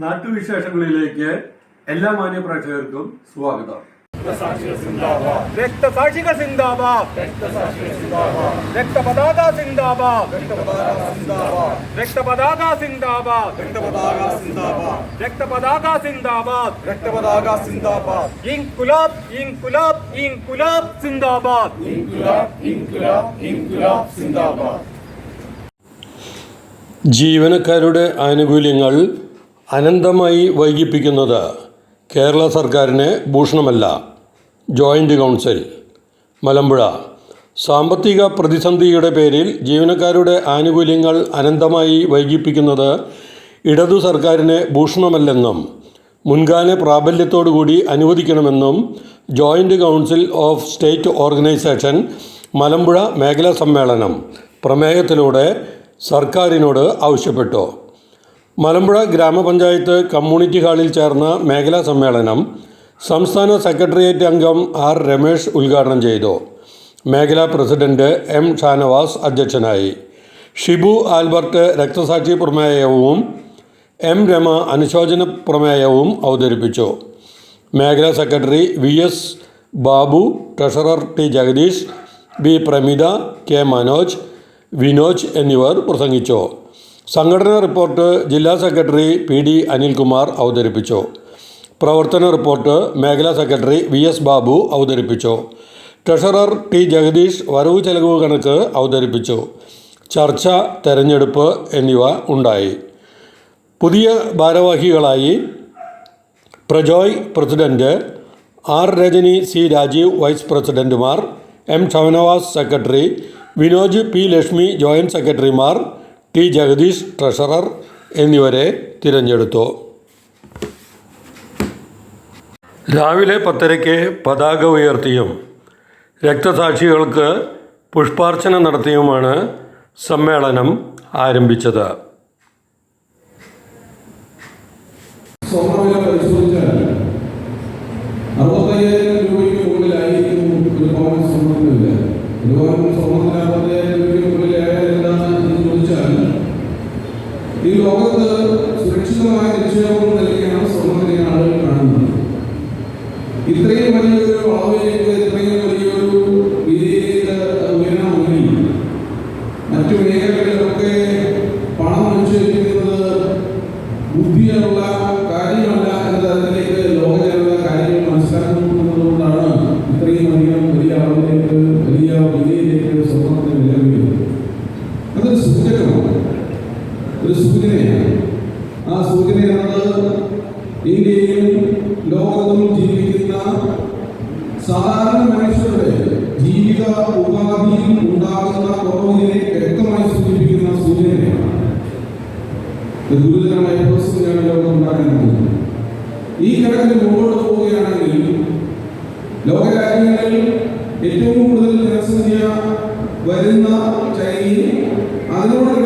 നാട്ടുവിശേഷങ്ങളിലേക്ക് എല്ലാ മാന്യപ്രേക്ഷകർക്കും സ്വാഗതം. രക്തസാക്ഷികൾ സിന്ദാബാദ് രക്തപതാക സിന്ദാബാദ് രക്തപതാക സിന്ദാബാദ് രക്തപതാക സിന്ദാബാദ് രക്തപതാക സിന്ദാബാദ് ഇൻകുലാബ് ഇൻകുലാബ് ഇൻകുലാബ് സിന്ദാബാദ് ഇൻകുലാബ് ഇൻകുലാബ് ഇൻകുലാബ് സിന്ദാബാദ്. ജീവനക്കാരുടെ ആനുകൂല്യങ്ങൾ അനന്തമായി വൈകിപ്പിക്കുന്നത് കേരള സർക്കാരിന് ഭൂഷണമല്ല. Joint council Malampuzha. സാമ്പത്തിക പ്രതിസന്ധിയുടെ പേരിൽ ജീവനക്കാരുടെ ആനുകൂല്യങ്ങൾ അനന്തമായി വൈകിപ്പിക്കുന്നത് ഇടതു സർക്കാരിന് ഭൂഷണമല്ലെന്നും മുൻകാല പ്രാബല്യത്തോടുകൂടി അനുവദിക്കണമെന്നും joint council of state organisation Malampuzha മേഖലാ സമ്മേളനം പ്രമേയത്തിലൂടെ സർക്കാരിനോട് ആവശ്യപ്പെട്ടു. മലമ്പുഴ ഗ്രാമപഞ്ചായത്ത് കമ്മ്യൂണിറ്റി ഹാളിൽ ചേർന്ന മേഖലാ സമ്മേളനം സംസ്ഥാന സെക്രട്ടേറിയറ്റ് അംഗം ആർ രമേഷ് ഉദ്ഘാടനം ചെയ്തു. മേഖലാ പ്രസിഡന്റ് എം ഷാനവാസ് അധ്യക്ഷനായി. ഷിബു ആൽബർട്ട് രക്തസാക്ഷി പ്രമേയവും എം രമ അനുശോചന പ്രമേയവും അവതരിപ്പിച്ചു. മേഖലാ secretary V S Babu treasurer T Jagadish B Pramitha K Manoj Vinoj എന്നിവർ പ്രസംഗിച്ചു. സംഘടനാ റിപ്പോർട്ട് ജില്ലാ സെക്രട്ടറി പി ഡി അനിൽകുമാർ അവതരിപ്പിച്ചു. പ്രവർത്തന റിപ്പോർട്ട് മേഖലാ സെക്രട്ടറി വി എസ് ബാബു അവതരിപ്പിച്ചു. ട്രഷറർ ടി ജഗദീഷ് വരവ് ചെലവ് കണക്ക് അവതരിപ്പിച്ചു. ചർച്ച തെരഞ്ഞെടുപ്പ് എന്നിവ ഉണ്ടായി. പുതിയ ഭാരവാഹികളായി Prajoy president R Rajani C Rajeev vice പ്രസിഡന്റുമാർ M Shanavas secretary Vinoj P Lakshmi joint സെക്രട്ടറിമാർ ടി ജഗദീഷ് ട്രഷറർ എന്നിവരെ തിരഞ്ഞെടുത്തു. രാവിലെ പത്തരയ്ക്ക് പതാക ഉയർത്തിയും രക്തസാക്ഷികൾക്ക് പുഷ്പാർച്ചന നടത്തിയുമാണ് സമ്മേളനം ആരംഭിച്ചത്. സ്വർണവില രൂപയ്ക്ക് മുകളിലായിരിക്കും ഈ ലോകത്ത് സുരക്ഷിതമായ നിക്ഷേപം നൽകിയാണ് സ്വർണത്തിനെ ആളുകൾ കാണുന്നത്. ഇത്രയും വലിയൊരു അളവിലേക്ക് ഇത്രയും വലിയൊരു ഉയരണമെങ്കിൽ മറ്റു മേഖലകളിലൊക്കെ പണം നിക്ഷേപിക്കുന്നത് ബുദ്ധിയുള്ള ഒരു സൂചനയാണ്. ആ സൂചനയാണ് ഇന്ത്യയിലും ലോകത്തും ജീവിക്കുന്ന സാധാരണ മനുഷ്യരുടെ ജീവിത ഉപാധിയിൽ ഉണ്ടാകുന്ന കുറവിനെ വ്യക്തമായി സൂചിപ്പിക്കുന്ന സൂചനയാണ്. ഗുരുതരമായ പ്രതിസന്ധിയാണ് ലോകം ഉണ്ടാക്കാൻ ഈ ഘടകത്തിൽ മുമ്പോട്ട് പോവുകയാണെങ്കിൽ ലോകരാജ്യങ്ങളിൽ ഏറ്റവും കൂടുതൽ ജനസംഖ്യ വരുന്ന ചൈനയിൽ അതിനോട്